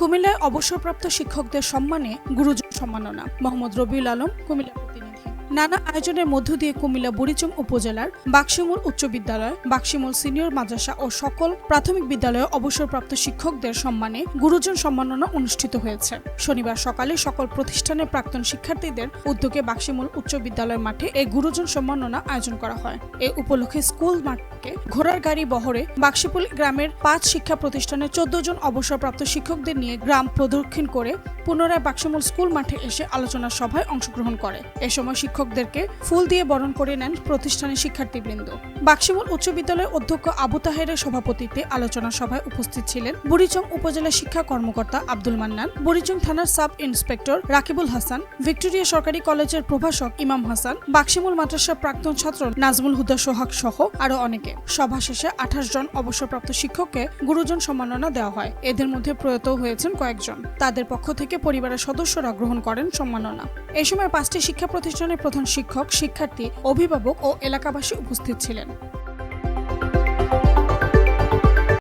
কুমিল্লায় অবসরপ্রাপ্ত শিক্ষকদের সম্মানে গুরুজন সম্মাননা। মোহাম্মদ রবিউল আলম কুমিল্লা। নানা আয়োজনের মধ্য দিয়ে কুমিল্লা বুড়িচং উপজেলার বাক্সিমুল উচ্চ বিদ্যালয় বাক্সিমুল সিনিয়র মাদ্রাসা ও সকল প্রাথমিক বিদ্যালয়ে অবসরপ্রাপ্ত শিক্ষকদের সম্মানে গুরুজন সম্মাননা অনুষ্ঠিত হয়েছে। শনিবার সকালে সকল প্রতিষ্ঠানের প্রাক্তন শিক্ষার্থীদের উদ্যোগে বাক্সিমুল উচ্চ বিদ্যালয় মাঠে এই গুরুজন সম্মাননা আয়োজন করা হয়। এ উপলক্ষে স্কুল মাঠকে ঘোড়ার গাড়ি বহরে বাক্সিপুল গ্রামের পাঁচ শিক্ষা প্রতিষ্ঠানের চোদ্দ জন অবসরপ্রাপ্ত শিক্ষকদের নিয়ে গ্রাম প্রদক্ষিণ করে পুনরায় বাক্সমুল স্কুল মাঠে এসে আলোচনা সভায় অংশগ্রহণ করে। এ সময় শিক্ষকদেরকে ফুল দিয়ে বরণ করে নেন প্রতিষ্ঠানের শিক্ষার্থীবৃন্দ। বাক্সিমুল উচ্চ বিদ্যালয়ের অধ্যক্ষ আবু তাহেরের সভাপতিত্বে আলোচনা সভায় উপস্থিত ছিলেন বুড়িচং উপজেলা শিক্ষা কর্মকর্তা আব্দুল মান্নান, বুড়িচং থানার sub inspector Rakibul Hasan, Victoria সরকারি কলেজের প্রভাষক ইমাম হাসান বাক্সিমুল মাদ্রাসার প্রাক্তন ছাত্র নাজমুল হুদা সোহাগ সহ আরও অনেকে। সভা শেষে আঠাশ জন অবসরপ্রাপ্ত শিক্ষককে গুরুজন সম্মাননা দেওয়া হয়। এদের মধ্যে প্রয়াত হয়েছেন কয়েকজন। তাদের পক্ষ থেকে পরিবারের সদস্যরা গ্রহণ করেন সম্মাননা। এই সময় পাঁচটি শিক্ষা প্রতিষ্ঠানের প্রধান শিক্ষক শিক্ষার্থী অভিভাবক ও এলাকাবাসী উপস্থিত ছিলেন।